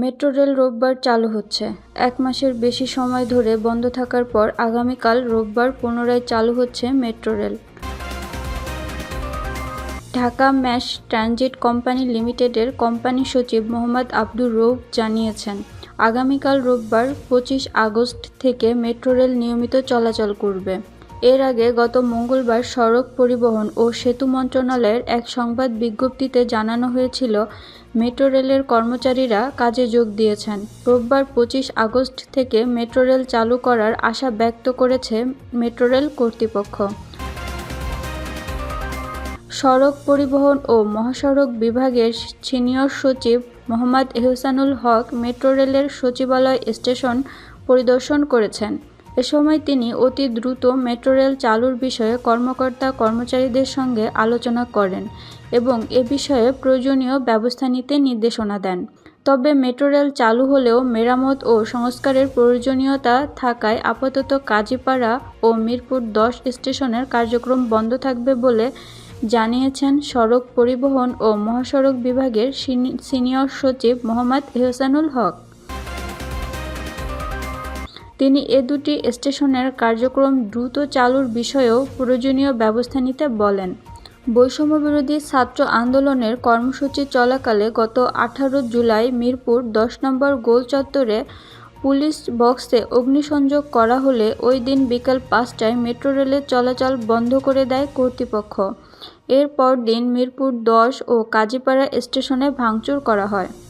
Metro rail রোববার চালু হচ্ছে। এক মাসের বেশি সময় ধরে বন্ধ থাকার পর আগামীকাল রোববার পুনরায় চালু হচ্ছে metro rail. Dhaka mass transit company লিমিটেডের কোম্পানি সচিব মোহাম্মদ আব্দুর রৌফ জানিয়েছেন, আগামীকাল রোববার পঁচিশ আগস্ট থেকে মেট্রো রেল নিয়মিত চলাচল করবে। এর আগে গত মঙ্গলবার সড়ক পরিবহন ও সেতু মন্ত্রণালয়ের এক সংবাদ বিজ্ঞপ্তিতে জানানো হয়েছিল, মেট্রো রেলের কর্মচারীরা কাজে যোগ দিয়েছেন। রোববার পঁচিশ আগস্ট থেকে মেট্রো রেল চালু করার আশা ব্যক্ত করেছে মেট্রো রেল কর্তৃপক্ষ। সড়ক পরিবহন ও মহাসড়ক বিভাগের সিনিয়র সচিব মোহাম্মদ এহসানুল হক মেট্রো রেলের সচিবালয় স্টেশন পরিদর্শন করেছেন। এ সময় তিনি অতি দ্রুত মেট্রো রেল চালুর বিষয়ে কর্মকর্তা কর্মচারীদের সঙ্গে আলোচনা করেন এবং এ বিষয়ে প্রয়োজনীয় ব্যবস্থা নিতে নির্দেশনা দেন। তবে মেট্রো রেল চালু হলেও মেরামত ও সংস্কারের প্রয়োজনীয়তা থাকায় আপাতত কাজীপাড়া ও মিরপুর দশ স্টেশনের কার্যক্রম বন্ধ থাকবে বলে জানিয়েছেন সড়ক পরিবহন ও মহাসড়ক বিভাগের সিনিয়র সচিব মোহাম্মদ এহসানুল হক। তিনি এ দুটি স্টেশনের কার্যক্রম দ্রুত চালুর বিষয়েও প্রয়োজনীয় ব্যবস্থা নিতে বলেন। বৈষম্যবিরোধী ছাত্র আন্দোলনের কর্মসূচি চলাকালে গত আঠারো জুলাই মিরপুর দশ নম্বর গোল চত্বরে পুলিশ বক্সে অগ্নিসংযোগ করা হলে ওই দিন বিকাল পাঁচটায় মেট্রো রেলের চলাচল বন্ধ করে দেয় কর্তৃপক্ষ। এর পরদিন মিরপুর দশ ও কাজীপাড়া স্টেশনে ভাঙচুর করা হয়।